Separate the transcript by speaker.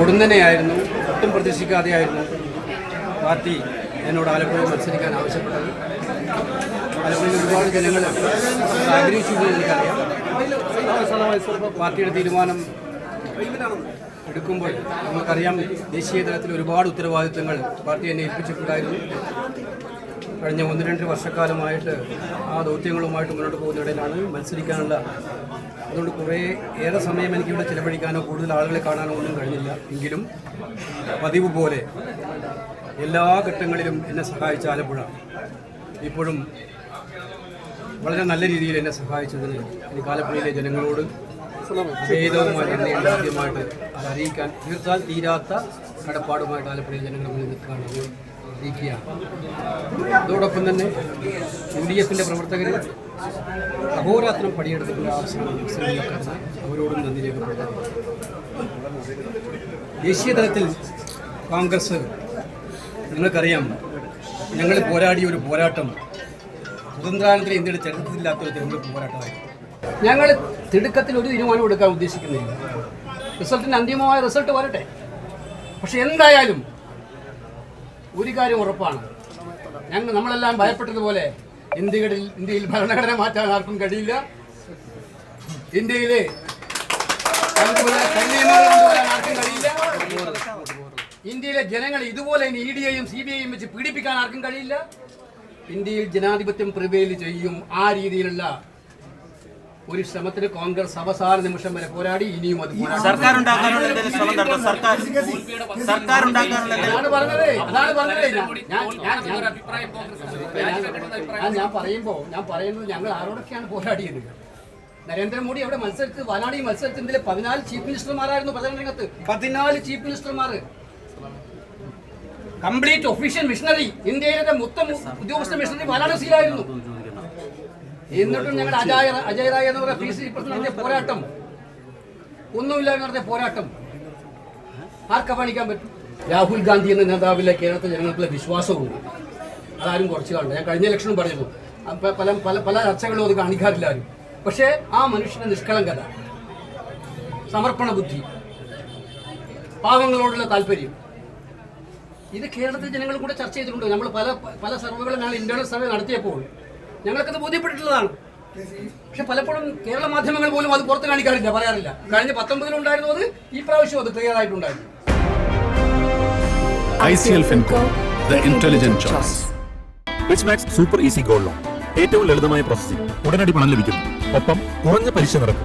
Speaker 1: പൊടുന്നനെയായിരുന്നു ഒട്ടും പ്രതീക്ഷിക്കാതെയായിരുന്നു പാർട്ടി എന്നോട് ആലപ്പുഴയിൽ മത്സരിക്കാൻ ആവശ്യപ്പെട്ടത്. ആലപ്പുഴയിൽ ഒരുപാട് ജനങ്ങൾ ആഗ്രഹിച്ചു എന്ന് എനിക്കറിയാം. പാർട്ടിയുടെ തീരുമാനം എടുക്കുമ്പോൾ നമുക്കറിയാം ദേശീയ തലത്തിൽ ഒരുപാട് ഉത്തരവാദിത്തങ്ങൾ പാർട്ടി എന്നെ ഏൽപ്പിച്ചിട്ടുണ്ടായിരുന്നു. കഴിഞ്ഞ ഒന്ന് രണ്ട് വർഷക്കാലമായിട്ട് ആ ദൗത്യങ്ങളുമായിട്ട് മുന്നോട്ട് പോകുന്നിടയിലാണ് മത്സരിക്കാനുള്ള അതുകൊണ്ട് കുറേ ഏറെ സമയം എനിക്കിവിടെ ചിലവഴിക്കാനോ കൂടുതൽ ആളുകളെ കാണാനോ ഒന്നും കഴിഞ്ഞില്ല. എങ്കിലും പതിവ് പോലെ എല്ലാ ഘട്ടങ്ങളിലും എന്നെ സഹായിച്ച ആലപ്പുഴ ഇപ്പോഴും വളരെ നല്ല രീതിയിൽ എന്നെ സഹായിച്ചതിന് എനിക്ക് ആലപ്പുഴയിലെ ജനങ്ങളോട് ആദ്യമായിട്ട് അത് അറിയിക്കാൻ തീർത്താൽ തീരാത്ത കടപ്പാടുമായിട്ട് ആലപ്പുഴയിലെ ജനങ്ങൾ നിൽക്കുകയാണ്. അത് അറിയിക്കുകയാണ് അതോടൊപ്പം തന്നെ യു ഡി എഫിന്റെ പ്രവർത്തകർ അഹോരാത്രം പണിയെടുത്തിട്ടുള്ള ആവശ്യമാണ് മുസ്ലിം അവരോടും നന്ദി രേഖപ്പെടുത്തുന്നത്. ദേശീയ തലത്തിൽ കോൺഗ്രസ് നിങ്ങൾക്കറിയാം ഞങ്ങൾ പോരാടിയ ഒരു പോരാട്ടം. സ്വതന്ത്രാനന്തര ഇന്ത്യയുടെ ചരിത്രത്തിലില്ലാത്ത ഒരു തെരഞ്ഞെടുപ്പ് പോരാട്ടമായിരുന്നു ഞങ്ങൾ തിടുക്കത്തിൽ ഒരു തീരുമാനം എടുക്കാൻ ഉദ്ദേശിക്കുന്നില്ല. റിസൾട്ടിന് അന്തിമമായ റിസൾട്ട് വരട്ടെ. പക്ഷെ എന്തായാലും ഒരു കാര്യം ഉറപ്പാണ്. ഞങ്ങൾ നമ്മളെല്ലാം ഭയപ്പെട്ടതുപോലെ ഇന്ത്യയിൽ ഇന്ത്യയിൽ ഭരണഘടന മാറ്റാൻ ആർക്കും കഴിയില്ല. ഇന്ത്യയിലെ കഴിയില്ല. ഇന്ത്യയിലെ ജനങ്ങൾ ഇതുപോലെ ഇനി ഇ ഡി ഐയും സി ബി ഐയും വെച്ച് പീഡിപ്പിക്കാൻ ആർക്കും കഴിയില്ല. ഇന്ത്യയിൽ ജനാധിപത്യം പ്രിവെയിൽ ചെയ്യും ആ രീതിയിലുള്ള ഒരു ശ്രമത്തിന് കോൺഗ്രസ് അവസാന നിമിഷം വരെ പോരാടി ഇനിയും അത്
Speaker 2: സർക്കാർ ഉണ്ടാക്കാനുള്ള എന്തെങ്കിലും ശ്രമം നടത്തും സർക്കാർ സർക്കാർ ഉണ്ടാക്കാനുള്ള എന്തെങ്കിലും-
Speaker 1: അതാണ് പറഞ്ഞത്. അതാണ് പറഞ്ഞത്. ഞാൻ ഞാൻ ഞാൻ ഞാൻ- ഞാൻ പറയുമ്പോ ഞാൻ പറയുന്നത് ഞങ്ങൾ ആരോടൊക്കെയാണ് പോരാടിയത്? നരേന്ദ്രമോദി അവിടെ മത്സരിച്ച് വയനാട് ഈ മത്സരത്തിൽ പതിനാല് ചീഫ് മിനിസ്റ്റർമാരായിരുന്നു പ്രചരണ രംഗത്ത് പതിനാല് ചീഫ് മിനിസ്റ്റർമാർ കംപ്ലീറ്റ് ഒഫീഷ്യൽ മിഷണറി. ഇന്ത്യയിലെ മൊത്തം ഉദ്യോഗസ്ഥ മിഷണറി വാരാണസിയിലായിരുന്നു എന്നിട്ടും ഞങ്ങൾ അജായ അജയരായ എന്ന് പറയുന്ന പി സി പ്രസിഡന്റ് നടത്തിയ പോരാട്ടം. ഒന്നുമില്ലാതെ നടത്തിയ പോരാട്ടം. ആർക്ക് കാണിക്കാൻ പറ്റും? രാഹുൽ ഗാന്ധി എന്ന നേതാവിലെ കേരളത്തിൽ ജനങ്ങൾക്കുള്ള വിശ്വാസവും അതാരും കുറച്ച് കാണില്ല. ഞാൻ കഴിഞ്ഞ ഇലക്ഷനും പറഞ്ഞിരുന്നു. പല പല പല ചർച്ചകളും അത് കാണിക്കാറില്ല ആരും. പക്ഷേ ആ മനുഷ്യന്റെ നിഷ്കളങ്കത സമർപ്പണ ബുദ്ധി പാവങ്ങളോടുള്ള താല്പര്യം ഇത് കേരളത്തിലെ ജനങ്ങൾ കൂടെ ചർച്ച ചെയ്തിട്ടുണ്ട്? നമ്മൾ പല പല സർവേകളും ഞങ്ങൾ ഇന്റേണൽ സർവേ നടത്തിയപ്പോൾ ഞങ്ങൾക്കത് ബോധ്യപ്പെട്ടിട്ടുള്ളതാണ്. പക്ഷെ പലപ്പോഴും കേരള മാധ്യമങ്ങൾ പോലും അത് പുറത്ത് കാണിക്കാറില്ല പറയാറില്ല. കഴിഞ്ഞ പത്തൊമ്പതിലുണ്ടായിരുന്നു അത് ഈ പ്രാവശ്യം അത് ക്ലിയർ ആയിട്ടുണ്ടായിരുന്നു.
Speaker 3: ICL Finco, the intelligent choice.
Speaker 4: Rich makes super easy ഏറ്റവും ലളിതമായ പ്രോസസ്സിംഗ് ഉടനടി പണം ലഭിക്കുന്നു. ഒപ്പം കുറഞ്ഞ പലിശ നിരക്ക്.